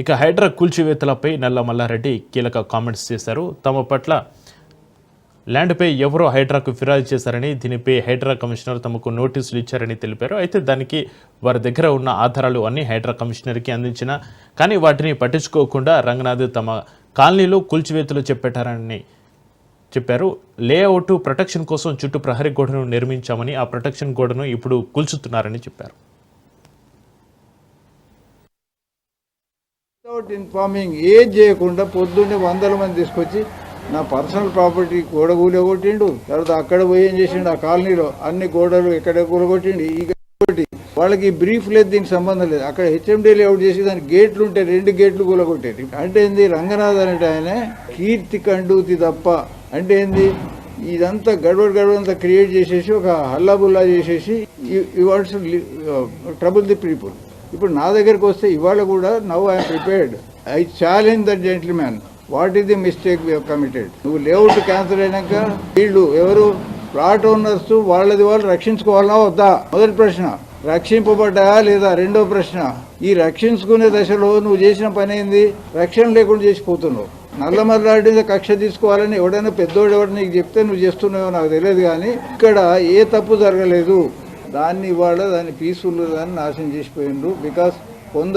ఇక హైడ్రా కూల్చివేతలపై నల్ల మల్లారెడ్డి కీలక కామెంట్స్ చేశారు. తమ పట్ల ల్యాండ్పై ఎవరో హైడ్రాకు ఫిర్యాదు చేశారని దీనిపై హైడ్రా కమిషనర్ తమకు నోటీసులు ఇచ్చారని తెలిపారు. అయితే దానికి వారి దగ్గర ఉన్న ఆధారాలు అన్ని హైడ్రా కమిషనర్కి అందించిన కానీ వాటిని పట్టించుకోకుండా రంగనాథ్ తమ కాలనీలో కూల్చివేతలు చెప్పారని చెప్పారు. లేఅవుట్ ప్రొటెక్షన్ కోసం చుట్టూ ప్రహరీ గోడను నిర్మించామని ఆ ప్రొటెక్షన్ గోడను ఇప్పుడు కూల్చుతున్నారని చెప్పారు. వితౌట్ ఇన్ఫార్మింగ్ ఏం చేయకుండా పొద్దున్నే వందల మంది తీసుకొచ్చి నా పర్సనల్ ప్రాపర్టీ గోడ కూలగొట్టిండు తర్వాత అక్కడ పోయి ఏం చేసిండు ఆ కాలనీలో అన్ని గోడలు ఎక్కడ కూలగొట్టిండు ఈ వాళ్ళకి బ్రీఫ్ లేదు దీనికి సంబంధం లేదు. అక్కడ హెచ్ఎండి లేఅవుట్ చేసి దానికి గేట్లు ఉంటాయి రెండు గేట్లు కూలగొట్టేది అంటే ఏంది రంగనాథ్ అంటే ఆయన కీర్తి కండూతి తప్ప అంటే ఏంది ఇదంతా గడవడ గడవడంతా క్రియేట్ చేసేసి ఒక హల్లాబుల్లా చేసేసి ఈ వాట్స్ ట్రబుల్ ది పీపుల్ ఇప్పుడు నా దగ్గరకు వస్తే ఇవాళ కూడా now I'm prepared. I challenge the gentleman what is the mistake we committed? నువ్వు లేఅవుట్ క్యాన్సిల్ అయినాక వీళ్ళు ఎవరు? ప్లాట్ ఓనర్స్ వాళ్ళది వాళ్ళు రక్షించుకోవాలన్నా వద్దా? మొదటి ప్రశ్న. రక్షింపబడ్డాయా లేదా? రెండో ప్రశ్న. ఈ రక్షించుకునే దశలో నువ్వు చేసిన పని ఏంది? రక్షణ లేకుండా చేసిపోతున్నావు. నల్లమల్లాడి కక్ష తీసుకోవాలని ఎవడైనా పెద్దోడు ఎవడు నీకు చెప్తే నువ్వు చేస్తున్నావో నాకు తెలియదు కానీ ఇక్కడ ఏ తప్పు జరగలేదు. దాన్ని ఇవాళ దాన్ని పీస్ఫుల్ దాన్ని నాశనం చేసిపోయిండ్రు. బికాస్ కొందరు